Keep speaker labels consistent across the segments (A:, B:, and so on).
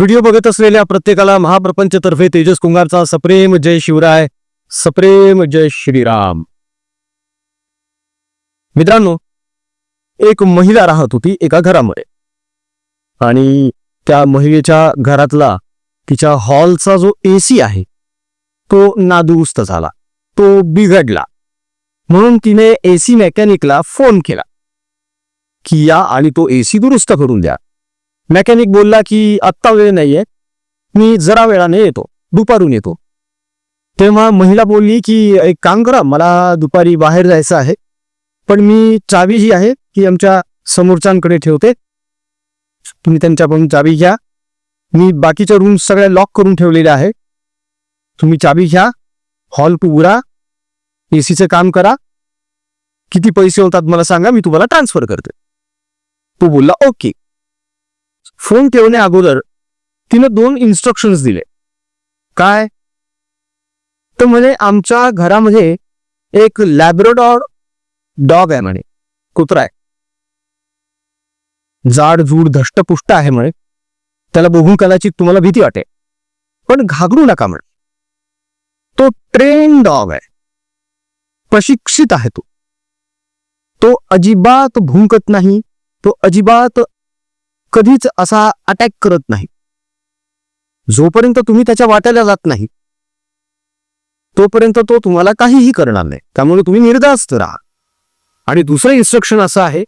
A: Video बघत असलेल्या प्रत्येकाला महाप्रपंचतर्फे तेजस कुंगारचा सप्रेम जय शिवराय सप्रेम जय श्रीराम. मित्रांनो एक महिला राहत होती एका घरामध्ये. आणि त्या महिलेच्या घरातला तिच्या हॉलचा जो एसी आहे तो नादुरुस्त झाला. तो बिघडला. म्हणून तिने एसी मेकॅनिकला फोन केला की या आणि तो एसी दुरुस्त करून द्या. मेकॅनिक बोलला की आत्ता वेळ नाहीये. मी जरा वेळाने येतो. दुपारून येतो. तेव्हा महिला बोलली की एक काम करा मला दुपारी बाहेर जायचं आहे. पण मी चावी जी आहे ती आमच्या समोरच्यांकडे ठेवते. तुम्ही त्यांच्याकडून चावी घ्या. मी बाकीच्या रूम्स सगळ्या लॉक करून ठेवलेल्या आहे तुम्ही चावी घ्या. हॉल उघडा. सीचं काम करा. किती पैसे होतात मला सांगा मी तुम्हाला ट्रान्सफर करते. तो बोलला ओके. फोन ठेवण्या अगोदर तिनं दोन इन्स्ट्रक्शन्स दिले. काय? तर म्हणे आमच्या घरामध्ये एक लॅब्रोडॉर डॉग आहे म्हणे कुत्रा आहे. जाड जूड धष्टपुष्ट आहे म्हणे. त्याला बघून कदाचित तुम्हाला भीती वाटे पण घाबरू नका म्हणे. तो ट्रेन डॉग आहे. प्रशिक्षित आहे तो. तो अजिबात भुंकत नाही तो अजिबात कधीच असा अटॅक करत नाही. जोपर्यंत तुम्ही त्याच्या वाट्याला जात नाही तोपर्यंत तो तुम्हाला काहीही करणार नाही. त्यामुळे तुम्ही निर्धास्त राहा. आणि दुसरं इन्स्ट्रक्शन असं आहे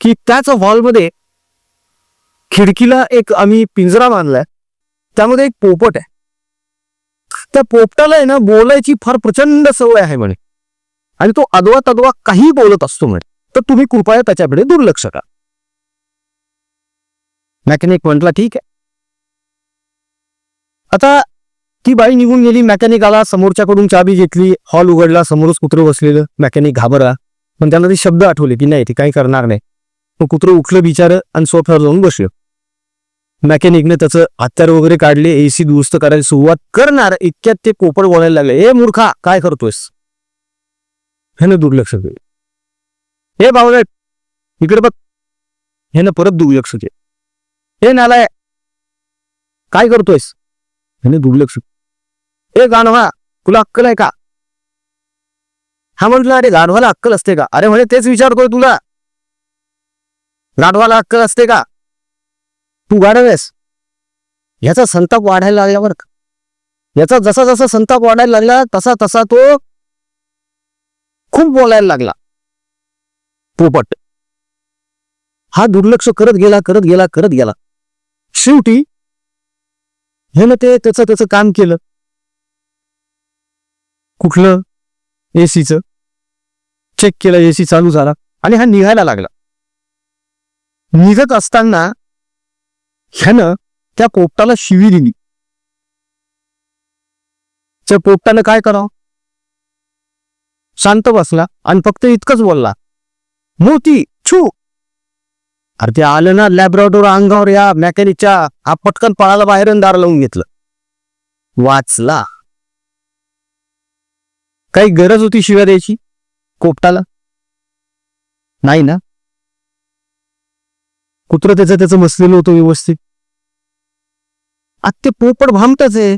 A: की त्याच हॉलमध्ये खिडकीला एक आम्ही पिंजरा बांधलाय. त्यामध्ये एक पोपट आहे. त्या पोपटाला आहे ना बोलायची फार प्रचंड सवय आहे म्हणे. आणि तो अदवा तदवा काही बोलत असतो म्हणे. तर तुम्ही कृपया त्याच्याकडे दुर्लक्ष करा. मेकॅनिक म्हटला ठीक आहे आता ती बाई निघून गेली. मेकॅनिक आला समोरच्याकडून चाबी घेतली. हॉल उघडला समोरच कुत्रं बसलेलं. मेकॅनिक घाबरला. पण त्यांना ते शब्द आठवले की नाही ते काही करणार नाही. मग कुत्रं उठलं बिचारं आणि सोफ्यावर जाऊन बसलं. मेकॅनिकने त्याचं हत्यार वगैरे काढले एसी दुरुस्त करायला सुरुवात करणार. इतक्यात ते कोपड बोलायला लागले. ए मूर्खा काय करतोयस? ह्यानं दुर्लक्ष केलं. हे बावळट इकडे बघ. ह्यानं परत दुर्लक्ष केलं. हे नालाय काय करतोयस? ह्याने दुर्लक्ष ए गाणवा तुला अक्कल आहे का? हा म्हटलं अरे गाढवाला अक्कल असते का? अरे म्हणे तेच विचारतोय तुला. गाढवाला अक्कल असते का? तू गाढवेस याचा संताप वाढायला लागला बरं का. याचा जसा जसा संताप वाढायला लागला तसा तसा तो खूप बोलायला लागला. पोपट. हा दुर्लक्ष करत गेला करत गेला करत गेला. शेवटी ह्यानं ते त्याचं त्याचं काम केलं. कुठलं एसीचं चेक केलं एसी चालू झाला आणि हा निघायला लागला. निघत असताना ह्यानं त्या पोपटाला शिवी दिली. त्या पोपटानं काय करावं? शांत बसला आणि फक्त इतकंच बोलला मोती छू अरे ते आलं ना लॅब्राडोर अंगावर या मेकॅनिकच्या हा पटकन पळाला बाहेर दार लावून घेतलं. वाचला. काही गरज होती शिव्या द्यायची? कोपटाला? नाही ना? कुत्र त्याचं त्याचं मसलेलं होतं व्यवस्थित. आता ते पोपट भामटच आहे.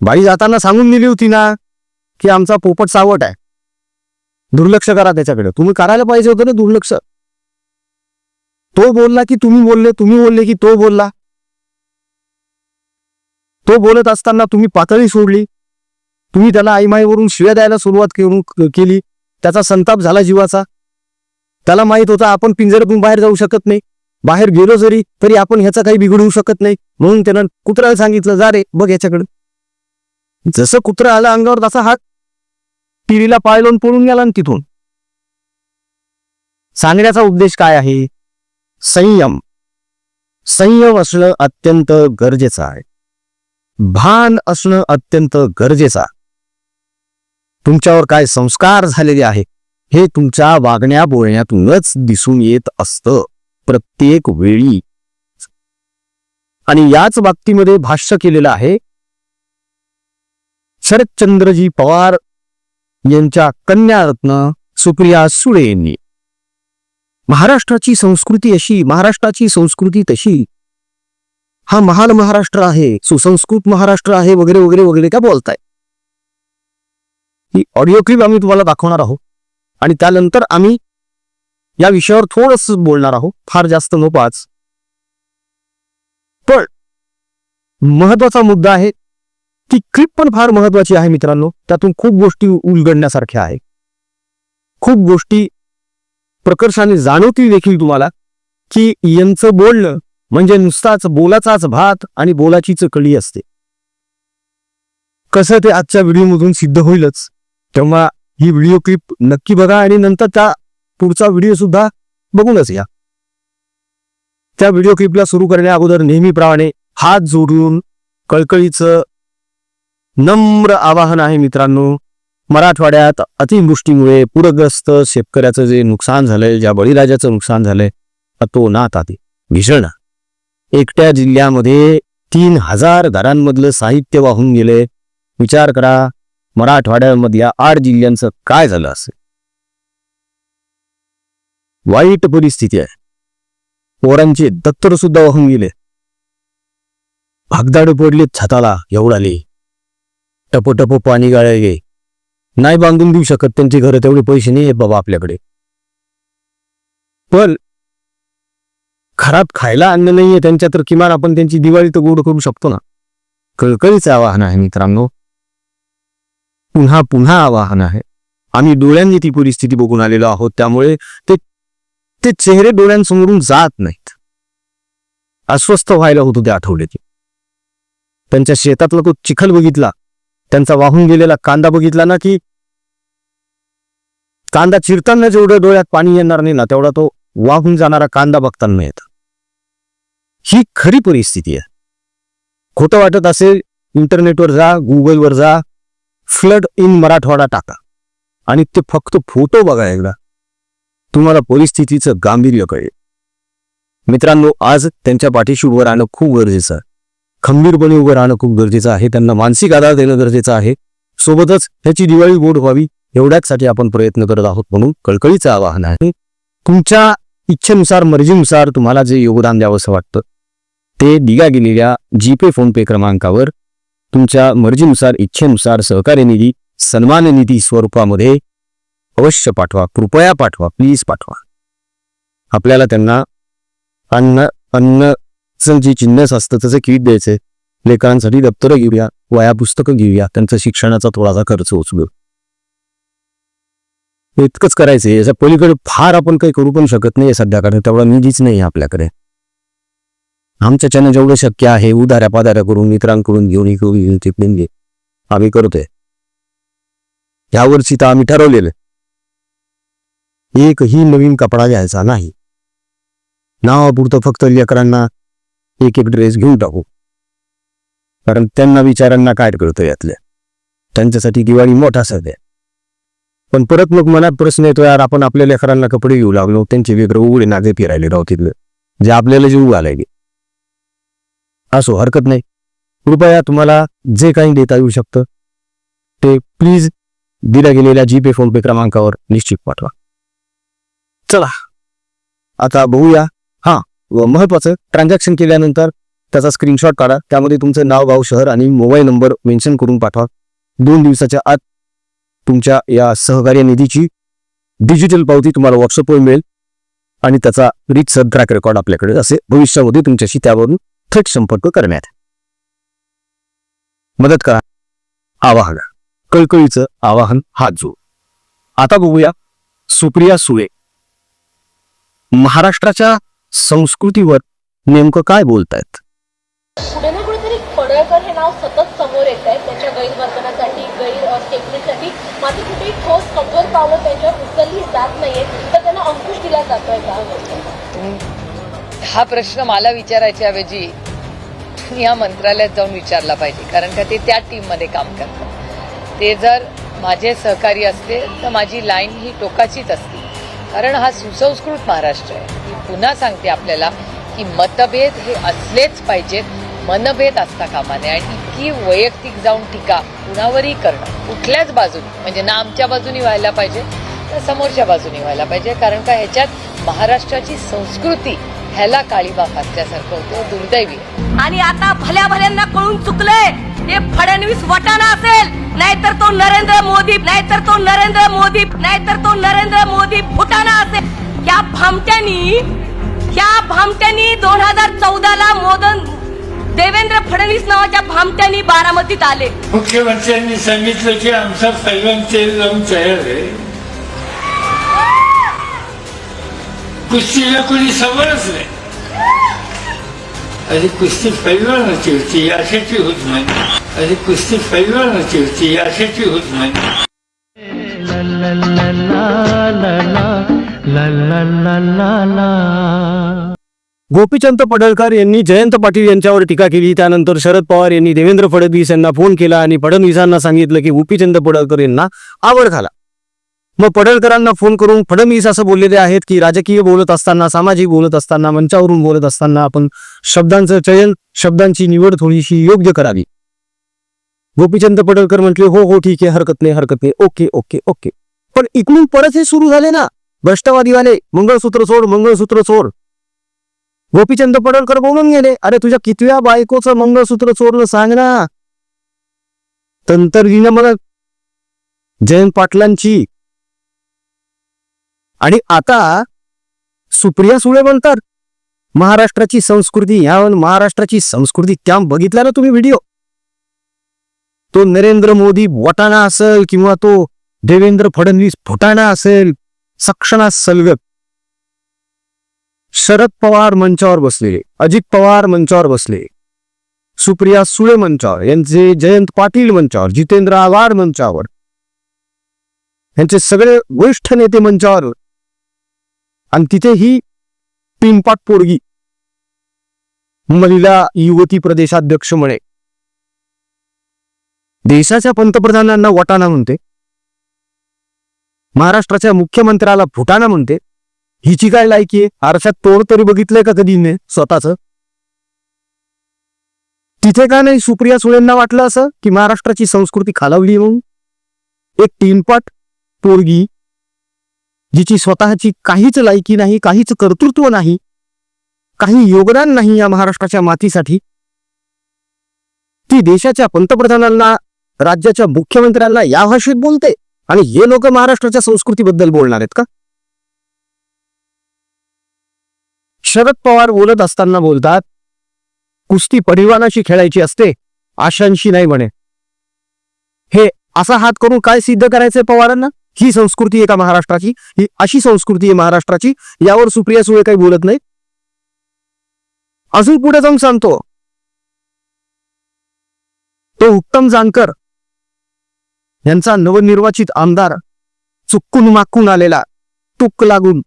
A: बाई जाताना सांगून दिली होती ना की आमचा पोपट सावट आहे. दुर्लक्ष करा त्याच्याकडे. तुम्ही करायला पाहिजे होतं ना दुर्लक्ष. तो बोलला की तुम्ही बोलले तुम्ही बोलले की तो बोलला. तो बोलत असताना तुम्ही पातळी सोडली. तुम्ही त्याला आईमाईवरून शिव्या द्यायला सुरुवात करून केली. त्याचा संताप झाला जीवाचा. त्याला माहीत होता आपण पिंजऱ्यातून बाहेर जाऊ शकत नाही. बाहेर गेलो जरी तरी आपण ह्याचा काही बिघडवू शकत नाही. म्हणून त्यानं कुत्र्याला सांगितलं जा रे बघ याच्याकडे जसं कुत्र आलं अंगावर तसा हात टिरीला पाय लावून पळून गेला ना तिथून. सांगण्याचा उद्देश काय आहे? संयम. संयम असणं अत्यंत गरजेचं आहे. भान असणं अत्यंत गरजेचं आहे. तुमच्यावर काय संस्कार झालेले आहे हे तुमच्या वागण्या बोलण्यातूनच दिसून येत असतं प्रत्येक वेळी. आणि याच बाबतीमध्ये भाष्य केलेलं आहे शरदचंद्रजी पवार यांच्या कन्यारत्न सुप्रिया सुळे यांनी महाराष्ट्राची संस्कृती अशी महाराष्ट्राची संस्कृती तशी. हा महान महाराष्ट्र आहे सुसंस्कृत महाराष्ट्र आहे वगैरे वगैरे वगैरे काय बोलताय? ही ऑडिओ क्लिप आम्ही तुम्हाला दाखवणार आहोत. आणि त्यानंतर आम्ही या विषयावर थोडस बोलणार आहोत फार जास्त नो पाच पण महत्त्वाचा मुद्दा आहे ती क्लिप पण फार महत्वाची आहे मित्रांनो. त्यातून खूप गोष्टी उलगडण्यासारख्या आहे खूप गोष्टी प्रकर्षाने जाणवतील देखील तुम्हाला की यांचं बोलणं म्हणजे नुसताच बोलाचाच भात आणि बोलाचीच कळी असते. कसं ते आजच्या व्हिडिओमधून सिद्ध होईलच तेव्हा ही व्हिडिओ क्लिप नक्की बघा आणि नंतर त्या पुढचा व्हिडिओ सुद्धा बघूनच या. त्या व्हिडिओ क्लिपला सुरू करण्या अगोदर नेहमीप्रमाणे हात जोडून कळकळीचं नम्र आवाहन आहे मित्रांनो. मराठवाड्यात अतिवृष्टीमुळे पूरग्रस्त शेतकऱ्याचं जे नुकसान झालंय ज्या बळीराजाचं नुकसान झालंय तो नात आधी भीषण एकट्या जिल्ह्यामध्ये तीन हजार घरांमधलं साहित्य वाहून गेले विचार करा मराठवाड्यामधल्या आठ जिल्ह्यांचं काय झालं असेल? वाईट परिस्थिती आहे. पोरांचे दत्तर सुद्धा वाहून गेले. भागदाड पडले छताला एवढाले. टप टप पाणी गाळले नाही बांधून देऊ शकत त्यांचे घर तेवढे पैसे नाही आहेत बाबा आपल्याकडे. पण घरात खायला अन्न नाहीये त्यांच्या तर किमान आपण त्यांची दिवाळी तर गोड करू शकतो ना. कळकळीचं आवाहन आहे मित्रांनो. पुन्हा पुन्हा आवाहन आहे. आम्ही डोळ्यांनी ती परिस्थिती बघून आलेलो आहोत त्यामुळे ते ते चेहरे डोळ्यांसमोरून जात नाहीत. अस्वस्थ व्हायला होतो त्या आठवड्याची त्यांच्या शेतातला तो चिखल बघितला. त्यांचा वाहून गेलेला कांदा बघितला ना की कांदा चिरताना जेवढं डोळ्यात पाणी येणार नाही ना तेवढा तो वाहून जाणारा कांदा बघताना येत ही खरी परिस्थिती आहे. खोटं वाटत असेल इंटरनेटवर जा गुगलवर जा फ्लड इन मराठवाडा टाका. आणि ते फक्त फोटो बघा एकदा. तुम्हाला परिस्थितीचं गांभीर्य कळेल. मित्रांनो आज त्यांच्या पाठीशी उभं राहणं खूप गरजेचं आहे. खंबीरपणे उभं राहणं खूप गरजेचं आहे. त्यांना मानसिक आधार देणं गरजेचं आहे. सोबतच ह्याची दिवाळी गोड व्हावी एवढ्याचसाठी आपण प्रयत्न करत आहोत म्हणून कळकळीचं आवाहन आहे. तुमच्या इच्छेनुसार मर्जीनुसार तुम्हाला जे योगदान द्यावंसं वाटतं ते दिल्या गेलेल्या जीपे फोनपे क्रमांकावर तुमच्या मर्जीनुसार इच्छेनुसार सहकार्य निधी सन्मान निधी स्वरूपामध्ये अवश्य पाठवा. कृपया पाठवा. प्लीज पाठवा. आपल्याला त्यांना अन्न अन्नचं चिन्हस असतं त्याचं किट द्यायचे. लेकरांसाठी दप्तरं घेऊया वया पुस्तकं घेऊया त्यांचा शिक्षणाचा थोडासा खर्च उचलू. इतकंच करायचंय याच्या पलीकडे फार आपण काही करू पण शकत नाही सध्या कारण तेवढा निधीच नाही आपल्याकडे. आमच्याच्यानं जेवढं शक्य आहे उधाऱ्या पाधाऱ्या करून मित्रांकडून घेऊन इकडून घेऊन तिकडून घे. आम्ही करतोय. यावरची तर आम्ही ठरवलेलं एकही नवीन कपडा घ्यायचा नाही. नावापुरतं फक्त लेकरांना एक एक ड्रेस घेऊन टाकू. कारण त्यांना विचारांना काय कळतं यातल्या त्यांच्यासाठी दिवाळी मोठा सण आहे. पण परत मग मनात प्रश्न येतो यार आपण आपल्या लेकरांना कपडे घेऊ लागलो त्यांचे वेगळं उघडे नागे फिरायले राहू तिथलं. जे आपल्याला जीव घालायले असो हरकत नाही. कृपया तुम्हाला जे काही देता येऊ शकतं ते प्लीज दिल्या गेलेल्या जीपे फोनपे क्रमांकावर निश्चित पाठवा. चला आता बघूया महत्वाचं ट्रान्झॅक्शन केल्यानंतर त्याचा स्क्रीनशॉट काढा. त्यामध्ये तुमचं नाव गाव शहर आणि मोबाईल नंबर मेन्शन करून पाठवा. दोन दिवसाच्या आत तुमच्या या सहकार्य निधीची डिजिटल पावती तुम्हाला व्हॉट्सअपवर मिळेल आणि त्याचा रिच ट्रॅक रेकॉर्ड आपल्याकडे असे भविष्यामध्ये तुमच्याशी त्यावरून थेट संपर्क करण्यात मदत करा. आवाहन. कळकळीचं आवाहन हात जोड आता बघूया सुप्रिया सुळे. महाराष्ट्राच्या संस्कृतीवर नेमकं काय बोलतायत?
B: कुठे ना कुठेतरी पडळकर हे नाव सतत समोर येत आहे. त्याच्या गैरवर्तनासाठी गैर स्टेटमेंटसाठी मात्र कुठेही ठोस कठोर पावलं त्यांच्यावर उचलली जात नाहीये तर त्यांना अंकुश दिला जातोय का
C: हा प्रश्न मला विचारायच्या ऐवजी तुम्ही या मंत्रालयात जाऊन विचारला पाहिजे. कारण का ते त्या टीममध्ये काम करतात. ते जर माझे सहकारी असते तर माझी लाईन ही टोकाचीच असती. कारण हा सुसंस्कृत महाराष्ट्र आहे. मी पुन्हा सांगते आपल्याला की मतभेद हे असलेच पाहिजेत मनभेद असता कामा नये आणि इतकी वैयक्तिक जाऊन टीका कुणावरही करणं कुठल्याच बाजूने म्हणजे ना आमच्या बाजूनी व्हायला पाहिजे तर समोरच्या बाजूनी व्हायला पाहिजे. कारण का ह्याच्यात महाराष्ट्राची संस्कृती ह्याला काळीबा फासल्यासारखं होतं दुर्दैवी
D: आणि आता भल्या भल्यांना कळून चुकलंय. हे फडणवीस वटाणा असेल. नाहीतर तो नरेंद्र मोदी नाहीतर तो नरेंद्र मोदी नाहीतर तो नरेंद्र मोदी फुटाणा असेल. या भामट्यांनी या भामट्यांनी दोन हजार चौदा ला मोदन देवेंद्र फडणवीस नावाच्या भामट्यांनी बारामतीत आले.
E: मुख्यमंत्र्यांनी सांगितलं की आमचा सर्वांचे जाऊन तयार आहे. कुस्तीला कोणी सवरच नाही. अरे कुस्ती पैलवानाची होती अशाची होत नाही. अरे कुस्ती पैलवानाची होती अशाची होत नाही.
A: गोपीचंद पडळकर यांनी जयंत पाटील यांच्यावर टीका केली. त्यानंतर शरद पवार यांनी देवेंद्र फडणवीस यांना फोन केला आणि फडणवीसांना सांगितलं की गोपीचंद पडळकर यांना आवर घाला मग पडळकरांना फोन करून फडणवीस असं बोललेले आहेत की राजकीय बोलत असताना सामाजिक बोलत असताना मंचावरून बोलत असताना आपण शब्दांचं चयन शब्दांची निवड थोडीशी योग्य करावी. गोपीचंद पडळकर म्हटले हो हो ठीक आहे हरकत नाही हरकत नाही. Okay okay okay. पण इकडून परत हे सुरू झाले ना. भ्रष्टवादीवाले मंगळसूत्र सोड मंगळसूत्र सोड गोपीचंद पडळकर बोलून गेले अरे तुझ्या कितव्या बायकोचं मंगळसूत्र चोरलं सांग ना. तंत्रज्ञ मला जयंत पाटलांची आणि आता सुप्रिया सुळे म्हणतात महाराष्ट्राची संस्कृती ह्या महाराष्ट्राची संस्कृती त्या बघितला ना तुम्ही व्हिडिओ? तो नरेंद्र मोदी वटाणा असेल किंवा तो देवेंद्र फडणवीस फुटाणा असेल सक्षणा सलगत. शरद पवार मंचावर बसले अजित पवार मंचावर बसले सुप्रिया सुळे मंचावर यांचे जयंत पाटील मंचावर जितेंद्र आव्हाड मंचावर यांचे सगळे वरिष्ठ नेते मंचावर आणि तिथे ही पिंपाट पोरगी महिला युवती प्रदेशाध्यक्ष म्हणे. देशाच्या पंतप्रधानांना वटाणा म्हणते. महाराष्ट्राच्या मुख्यमंत्र्याला फुटाणा म्हणते. हिची काय लायकी आहे? आरशात तोड तरी बघितलंय का कधी स्वतःच? तिथे का नाही सुप्रिया सुळेंना वाटलं असं की महाराष्ट्राची संस्कृती खालावली म्हणून? एक टीनपाट पोरगी जिची स्वतःची काहीच लायकी नाही काहीच कर्तृत्व नाही काही योगदान नाही या महाराष्ट्राच्या मातीसाठी. ती देशाच्या पंतप्रधानांना राज्याच्या मुख्यमंत्र्यांना या भाषेत बोलते आणि हे लोक महाराष्ट्राच्या संस्कृतीबद्दल बोलणार आहेत का? शरद पवार बोलत असताना बोलतात कुस्ती परिवानाशी खेळायची असते आशांशी नाही म्हणे. हे असा हात करून काय सिद्ध करायचंय पवारांना? ही संस्कृती आहे का महाराष्ट्राची ही अशी संस्कृती आहे महाराष्ट्राची यावर सुप्रिया सुळे काही बोलत नाही अजून पुढे जाऊन सांगतो. तो उत्तम जानकर यांचा नवनिर्वाचित आमदार चुकून माकून आलेला तुक लागून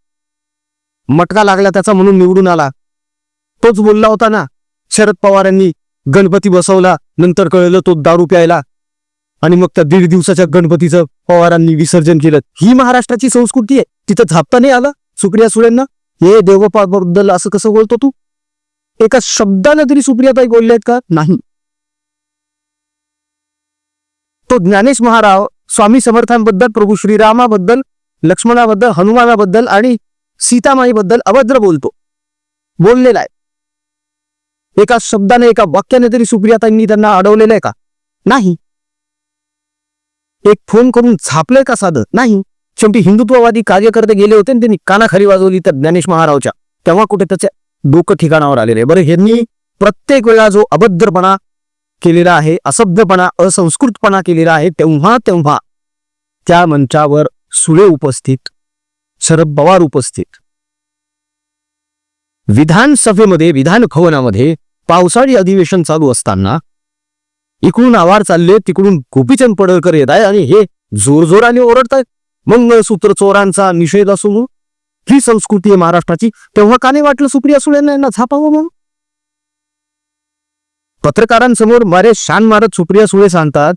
A: मटका लागला त्याचा म्हणून निवडून आला. तोच बोलला होता ना शरद पवारांनी गणपती बसवला नंतर कळलं तो दारू प्यायला आणि मग त्या दीड दिवसाच्या गणपतीचं पवारांनी विसर्जन केलं. ही महाराष्ट्राची संस्कृती आहे. तिथं झापता नाही आलं सुप्रिया सुळेंना. हे देवबापाबद्दल असं कसं बोलतो तू? एका शब्दानं तरी सुप्रियाताई बोलले आहेत का? नाही. तो ज्ञानेश महाराव स्वामी समर्थांबद्दल प्रभू श्रीरामाबद्दल लक्ष्मणाबद्दल हनुमानाबद्दल आणि सीतामाईबद्दल अभद्र बोलतो. बोललेला आहे. एका शब्दाने एका वाक्याने तरी सुप्रियाताईंनी त्यांना अडवलेलं आहे का? नाही. एक फोन करून झापलंय का साधं? नाही. शेवटी हिंदुत्ववादी कार्यकर्ते गेले होते आणि त्यांनी कानाखाली वाजवली तर ज्ञानेश महारावच्या. तेव्हा कुठे त्याच्या डोकं ठिकाणावर आलेले आहे. बरं ह्यांनी प्रत्येक वेळा जो अभद्रपणा केलेला आहे असभ्यपणा असंस्कृतपणा केलेला आहे तेव्हा तेव्हा त्या मंचावर सुळे उपस्थित शरद पवार उपस्थित. विधानसभेमध्ये विधान भवनामध्ये पावसाळी अधिवेशन चालू असताना इकडून आवार चालले तिकडून गोपीचंद पडळकर येत आहे आणि हे जोरजोराने ओरडतायत मंगळसूत्र चोरांचा निषेध असून ही संस्कृती आहे महाराष्ट्राची. तेव्हा का नाही वाटलं सुप्रिया सुळे यांना झापावं मग पत्रकारांसमोर मारे शान मारत सुप्रिया सुळे सांगतात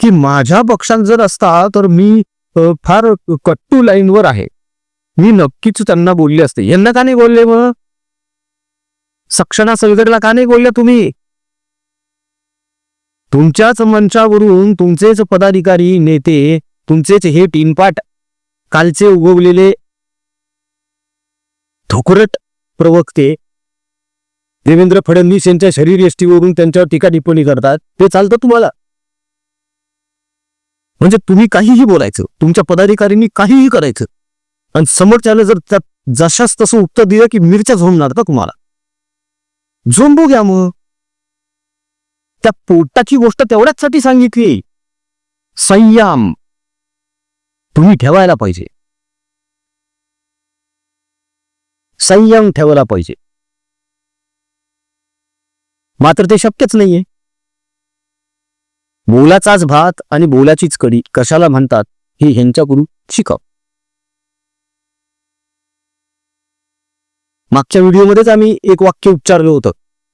A: की माझ्या पक्षात जर असता तर मी फार कट्टू लाईनवर आहे. मी नक्कीच त्यांना बोलले असते. यांना का नाही बोलले मग? सक्षणा सलगडला का नाही बोलले तुम्ही? तुमच्याच मंचावरून तुमचेच पदाधिकारी नेते तुमचेच हे टीनपाट कालचे उगवलेले धोकरट प्रवक्ते देवेंद्र फडणवीस यांच्या शरीर एष्टीवरून त्यांच्यावर टीका टिप्पणी करतात. ते चालतं तुम्हाला. म्हणजे तुम्ही काहीही बोलायचं तुमच्या पदाधिकाऱ्यांनी काहीही करायचं आणि समोरच्याला जर त्या जशाच तसं उत्तर दिलं की मिरच्या झोंबणार का तुम्हाला? झोंबू घ्या मग. त्या पोटाची गोष्ट तेवढ्याचसाठी सांगितली संयम. तुम्ही ठेवायला पाहिजे. संयम ठेवायला पाहिजे. मात्र ते शक्यच नाहीये. बोलाचाच भात आणि बोलाचीच कडी कशाला म्हणतात हे ह्यांच्याकडून शिकाव. मागच्या व्हिडिओमध्येच आम्ही एक वाक्य उच्चारलं होतं.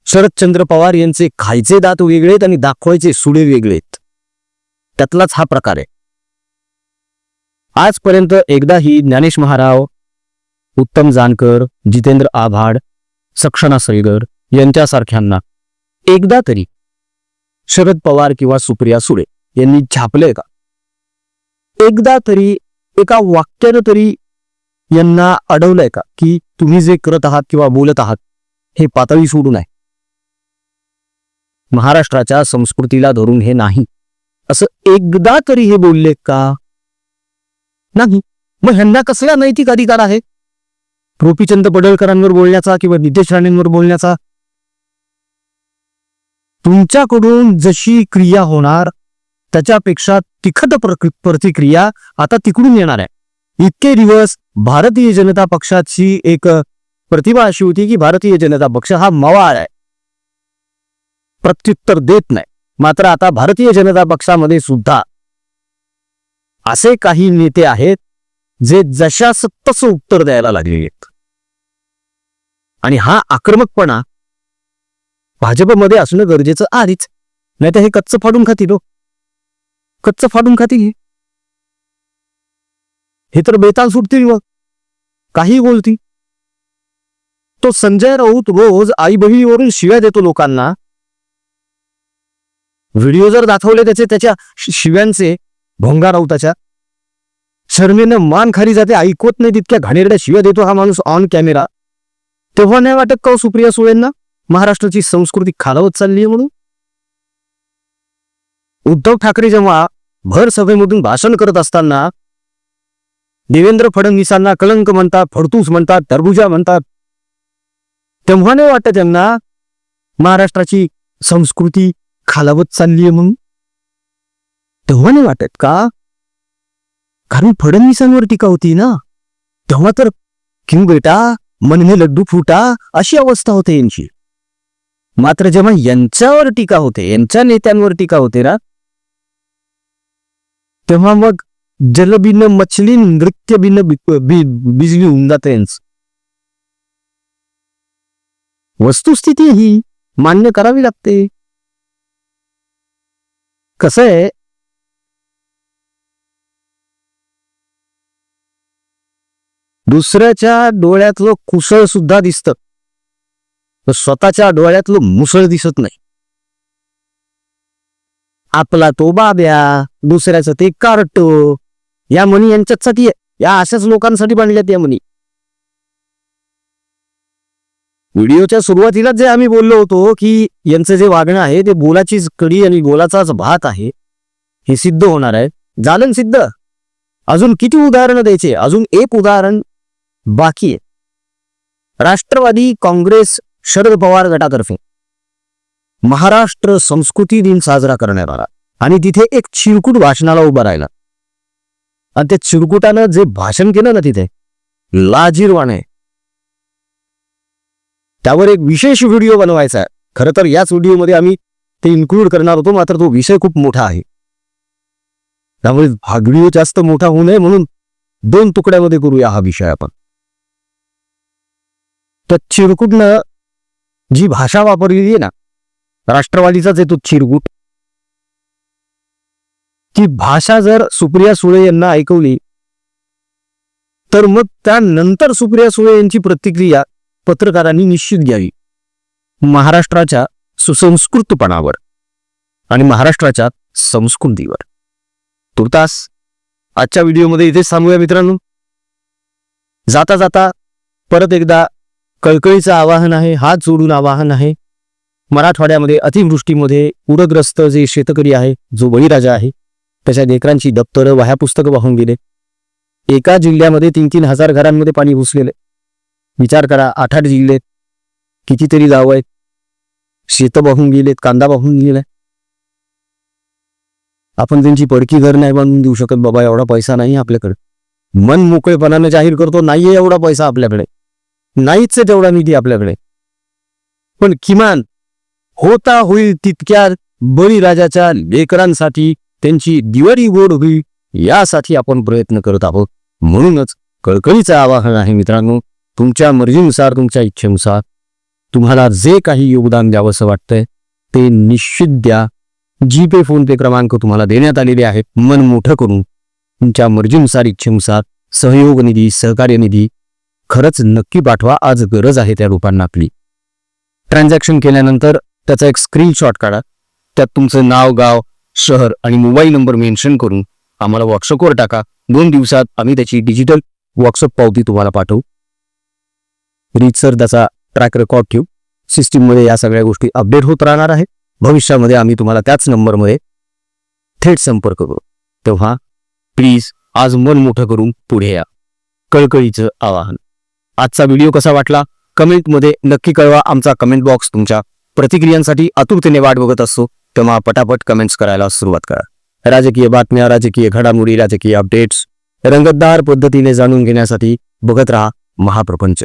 A: शरदचंद्र पवार यांचे खायचे दात वेगळेत आणि दाखवायचे सुडे वेगळेत. त्यातलाच हा प्रकार आहे. आजपर्यंत एकदाही ज्ञानेश महाराव उत्तम जानकर जितेंद्र आव्हाड सक्षणा सळगर यांच्यासारख्यांना एकदा तरी शरद पवार किंवा सुप्रिया सुळे यांनी छापले का? एकदा तरी एका वाक्यानं तरी यांना अडवलंय का की तुम्ही जे करत आहात किंवा बोलत आहात हे पातळी सोडू नये महाराष्ट्राच्या संस्कृतीला धरून हे नाही. असं एकदा तरी हे बोलले का? नाही. मग ह्यांना कसला नैतिक अधिकार आहे गोपीचंद पडळकरांवर बोलण्याचा किंवा नितेश राणेंवर बोलण्याचा? तुमच्याकडून जशी क्रिया होणार त्याच्यापेक्षा तिखट प्रतिक्रिया आता तिकडून येणार आहे. इतके दिवस भारतीय जनता पक्षाची एक प्रतिभा अशी होती की भारतीय जनता पक्ष हा मवाळ आहे. प्रत्युत्तर देत नाही. मात्र आता भारतीय जनता पक्षामध्ये सुद्धा असे काही नेते आहेत जे जशास तसं उत्तर द्यायला लागले आहेत. आणि हा आक्रमकपणा भाजपमध्ये असणं गरजेचं आधीच नाही तर हे कच्च फाडून खातील हो. कच्च फाडून खातील हे. हे तर बेताल सुटतील मग काही बोलती तो संजय राऊत रोज आई बहिणीवरून शिव्या देतो लोकांना. व्हिडिओ जर दाखवले त्याचे त्याच्या शिव्यांचे भोंगा राऊताच्या शर्मेनं मान खाली जाते ऐकवत नाही तितक्या घाणेरड्या शिव्या देतो हा माणूस ऑन कॅमेरा तेव्हा नाही वाटत का हो सुप्रिया सुळेंना? महाराष्ट्राची संस्कृती खालावत चालली आहे म्हणून? उद्धव ठाकरे जेव्हा भर सभेमधून भाषण करत असताना देवेंद्र फडणवीसांना कलंक म्हणतात फडतूस म्हणतात तरबुजा म्हणतात तेव्हा नाही वाटत त्यांना महाराष्ट्राची संस्कृती खालावत चालली आहे तेव्हा नाही वाटत का? कारण फडणवीसांवर टीका होती ना? तेव्हा तर क्यों बेटा मन लड्डू फुटा अशी अवस्था होते यांची. मात्र जेव्हा यांच्यावर टीका होते यांच्या नेत्यांवर टीका होते ना? तेव्हा मग जलबिन मछली नृत्य बिन बिजली होऊन जाते वस्तुस्थिती ही मान्य करावी लागते. कसं आहे? दुसऱ्याच्या डोळ्यातलं कुसळ सुद्धा दिसतं. तर स्वतःच्या डोळ्यातलं मुसळ दिसत नाही. आपला तो बाब्या दुसऱ्याचं ते कार्ट या म्हणी यांच्यासाठी या अशाच लोकांसाठी बांधल्यात या म्हणी व्हिडिओच्या सुरुवातीला जे आम्ही बोललो होतो की यांचं जे वागणं आहे ते बोलाचीच कडी आणि बोलाचाच भात आहे. हे सिद्ध होणार आहे. जालन सिद्ध? अजून किती उदाहरणं द्यायचे? अजून एक उदाहरण बाकी आहे. राष्ट्रवादी काँग्रेस शरद पवार गटातर्फे महाराष्ट्र संस्कृती दिन साजरा करण्यात आला. आणि तिथे एक चिरकुट भाषणाला उभा राहिला. आणि त्या चिरकुटानं जे भाषण केलं ना तिथे लाजीरवाण आहे त्यावर एक विशेष व्हिडिओ बनवायचा आहे. खरं तर याच व्हिडिओमध्ये आम्ही ते इन्क्लूड करणार होतो मात्र तो विषय खूप मोठा आहे. त्यामुळे हा व्हिडिओ जास्त मोठा होऊ नये म्हणून दोन तुकड्यामध्ये करूया हा विषय आपण. तर चिरकुटनं जी भाषा वापरलेली आहे ना राष्ट्रवादीचाच येतो चिरकुट. ती भाषा जर सुप्रिया सुळे यांना ऐकवली तर मग त्यानंतर सुप्रिया सुळे यांची प्रतिक्रिया पत्रकारांनी निश्चित घ्यावी. महाराष्ट्राच्या सुसंस्कृतपणावर आणि महाराष्ट्राच्या संस्कृतीवर. तुर्तास आजच्या व्हिडिओमध्ये इथेच थांबूया मित्रांनो. जाता जाता परत एकदा कळकळीचं आवाहन आहे हात जोडून आवाहन आहे. मराठवाड्यामध्ये अतिवृष्टीमध्ये पूरग्रस्त जे शेतकरी आहे जो बळीराजा आहे त्याच्या लेकरांची दप्तरं वह्या पुस्तकं वाहून गेले. एका जिल्ह्यामध्ये तीन तीन हजार घरांमध्ये पाणी घुसलेले विचार करा आठ आठ जिल्ह्यात कितीतरी गाव आहेत शेतं वाहून गेलेत कांदा बघून गेलाय. आपण त्यांची पडकी घर नाही बांधून देऊ शकत बाबा एवढा पैसा नाही आपल्याकडे. मन मोकळेपणाने जाहीर करतो नाहीये एवढा पैसा आपल्याकडे. नाहीच आहे तेवढा निधी आपल्याकडे. पण किमान होता होईल तितक्या बळीराजाच्या लेकरांसाठी त्यांची दिवाळी गोड होईल यासाठी आपण प्रयत्न करत आहोत. म्हणूनच कळकळीचं आवाहन आहे मित्रांनो तुमच्या मर्जीनुसार तुमच्या इच्छेनुसार तुम्हाला जे काही योगदान द्यावंसं वाटतंय ते निश्चित द्या. जी पे फोन पे क्रमांक तुम्हाला देण्यात आलेले आहेत. मन मोठं करून तुमच्या मर्जीनुसार इच्छेनुसार सहयोग निधी सहकार्य निधी खरंच नक्की पाठवा. आज गरज आहे त्या रूपांना आपली. ट्रान्झॅक्शन केल्यानंतर त्याचा एक स्क्रीनशॉट काढा. त्यात तुमचं नाव गाव शहर आणि मोबाईल नंबर मेन्शन करून आम्हाला व्हॉट्सअपवर टाका. दोन दिवसात आम्ही त्याची डिजिटल व्हॉट्सअप पावती तुम्हाला पाठवू. रीतसर त्याचा ट्रॅक रेकॉर्ड ठेवू. सिस्टीममध्ये या सगळ्या गोष्टी अपडेट होत राहणार आहे भविष्यामध्ये आम्ही तुम्हाला त्याच नंबरमध्ये थेट संपर्क करू. तेव्हा प्लीज आज मन मोठं करून पुढे या. कळकळीचं आवाहन. आजचा व्हिडिओ कसा वाटला? कमेंटमध्ये नक्की कळवा. आमचा कमेंट बॉक्स तुमच्या प्रतिक्रियांसाठी आतुरतेने वाट बघत असतो. तेव्हा पटापट कमेंट्स करायला सुरुवात करा. राजकीय बातम्या राजकीय घडामोडी राजकीय अपडेट्स रंगतदार पद्धतीने जाणून घेण्यासाठी बघत राहा महाप्रपंच.